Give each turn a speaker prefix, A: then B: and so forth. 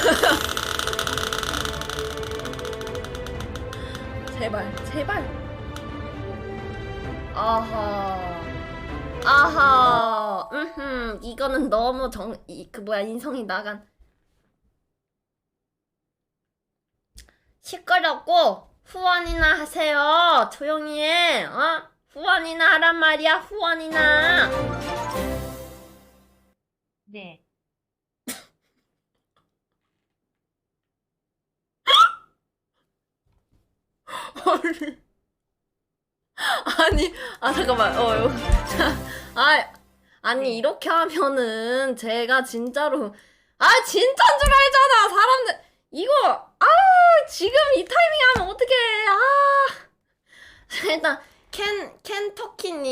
A: 제발, 제발. 아하. 아하. 음, 이거는 너무 정, 이, 그 뭐야, 인성이 나간. 시끄럽고 후원이나 하세요. 조용히 해. 어? 후원이나 하란 말이야. 후원이나.
B: 네.
A: 아니 아니 아 잠깐만. 어 이거. 아 아니 이렇게 하면은 제가 진짜로 아 진짜인 줄 알잖아 사람들. 이거 아 지금 이 타이밍 하면 어떡해. 아. 일단 켄 켄터키님